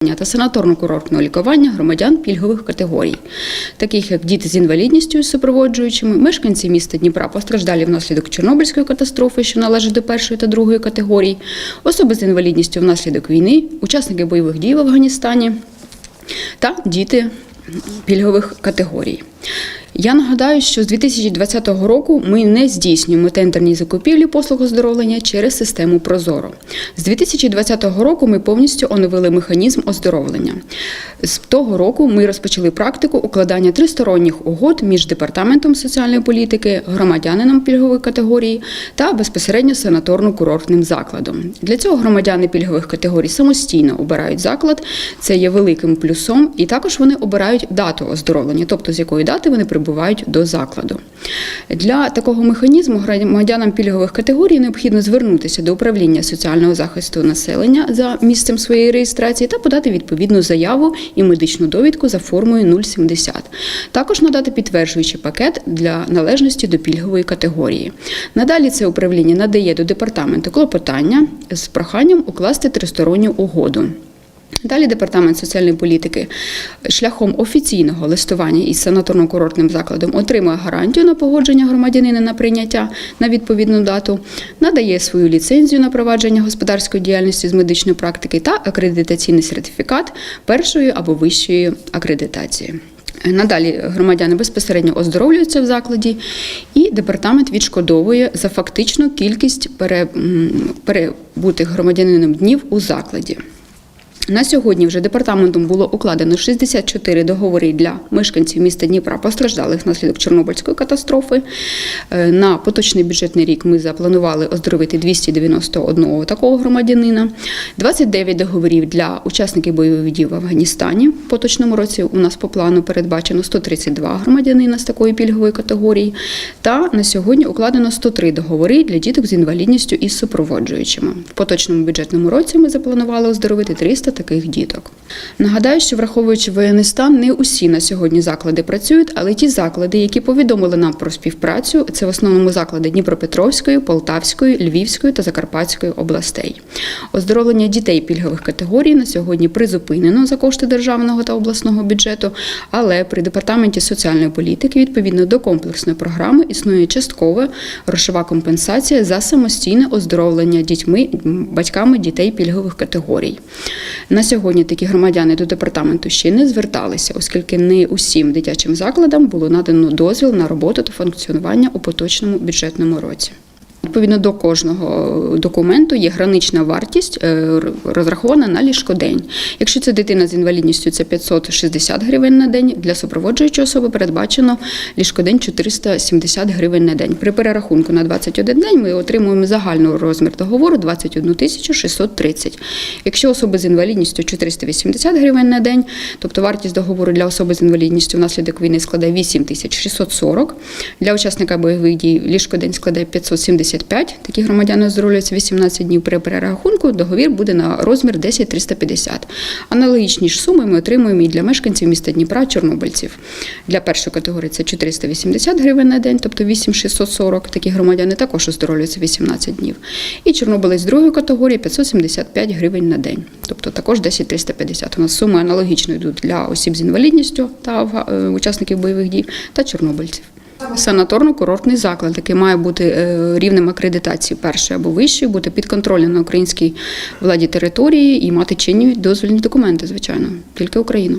та санаторно-курортного лікування громадян пільгових категорій, таких як діти з інвалідністю супроводжуючими, мешканці міста Дніпра постраждалі внаслідок Чорнобильської катастрофи, що належить до першої та другої категорій, особи з інвалідністю внаслідок війни, учасники бойових дій в Афганістані та діти пільгових категорій. Я нагадаю, що з 2020 року ми не здійснюємо тендерні закупівлі послуг оздоровлення через систему Прозоро. З 2020 року ми повністю оновили механізм оздоровлення. З того року ми розпочали практику укладання тристоронніх угод між департаментом соціальної політики, громадянином пільгової категорії та безпосередньо санаторно-курортним закладом. Для цього громадяни пільгових категорій самостійно обирають заклад. Це є великим плюсом, і також вони обирають дату оздоровлення, тобто з якої дати вони прибувають до закладу. Для такого механізму громадянам пільгових категорій необхідно звернутися до управління соціального захисту населення за місцем своєї реєстрації та подати відповідну заяву і медичну довідку за формою 070. Також надати підтверджуючий пакет для належності до пільгової категорії. Надалі це управління надає до департаменту клопотання з проханням укласти тристоронню угоду. Далі департамент соціальної політики шляхом офіційного листування із санаторно-курортним закладом отримує гарантію на погодження громадянина на прийняття на відповідну дату, надає свою ліцензію на провадження господарської діяльності з медичної практики та акредитаційний сертифікат першої або вищої акредитації. Надалі громадяни безпосередньо оздоровлюються в закладі, і департамент відшкодовує за фактичну кількість пере- перебутих громадянином днів у закладі. На сьогодні вже департаментом було укладено 64 договори для мешканців міста Дніпра, постраждалих внаслідок Чорнобильської катастрофи. Е, На поточний бюджетний рік ми запланували оздоровити 291 такого громадянина, 29 договорів для учасників бойових дій в Афганістані. В поточному році у нас по плану передбачено 132 громадянина з такої пільгової категорії. Та на сьогодні укладено 103 договори для діток з інвалідністю і супроводжуючими. В поточному бюджетному році ми запланували оздоровити 300 таких діток. Нагадаю, що враховуючи воєнний стан, не усі на сьогодні заклади працюють, але ті заклади, які повідомили нам про співпрацю, це в основному заклади Дніпропетровської, Полтавської, Львівської та Закарпатської областей. Оздоровлення дітей пільгових категорій на сьогодні призупинено за кошти державного та обласного бюджету, але при департаменті соціальної політики відповідно до комплексної програми існує часткова грошова компенсація за самостійне оздоровлення дітьми, батьками дітей пільгових категорій. На сьогодні такі громадяни до департаменту ще не зверталися, оскільки не усім дитячим закладам було надано дозвіл на роботу та функціонування у поточному бюджетному році. Відповідно до кожного документу є гранична вартість е, розрахована на ліжкодень. Якщо це дитина з інвалідністю, це 560 гривень на день. Для супроводжуючої особи передбачено ліжкодень 470 гривень на день. При перерахунку на 21 день ми отримуємо загальний розмір договору 21 тисячу 630. Якщо особи з інвалідністю 480 гривень на день, тобто вартість договору для особи з інвалідністю внаслідок війни складає 8 тисяч 640. Для учасника бойових дій ліжкодень складає 575. Такі громадяни оздоровлюються 18 днів при перерахунку. Договір буде на розмір 10 350. Аналогічні ж суми ми отримуємо і для мешканців міста Дніпра, чорнобильців. Для першої категорії це 480 гривень на день, тобто 8 640. Такі громадяни також оздоровлюються 18 днів. І чорнобилець другої категорії 575 гривень на день, тобто також 10 350. У нас суми аналогічно йдуть для осіб з інвалідністю та е, учасників бойових дій та чорнобильців. Санаторно-курортний заклад, який має бути е, рівнем акредитації першої або вищої, бути підконтрольним на українській владі території і мати чинні дозвільні документи, звичайно, тільки Україна.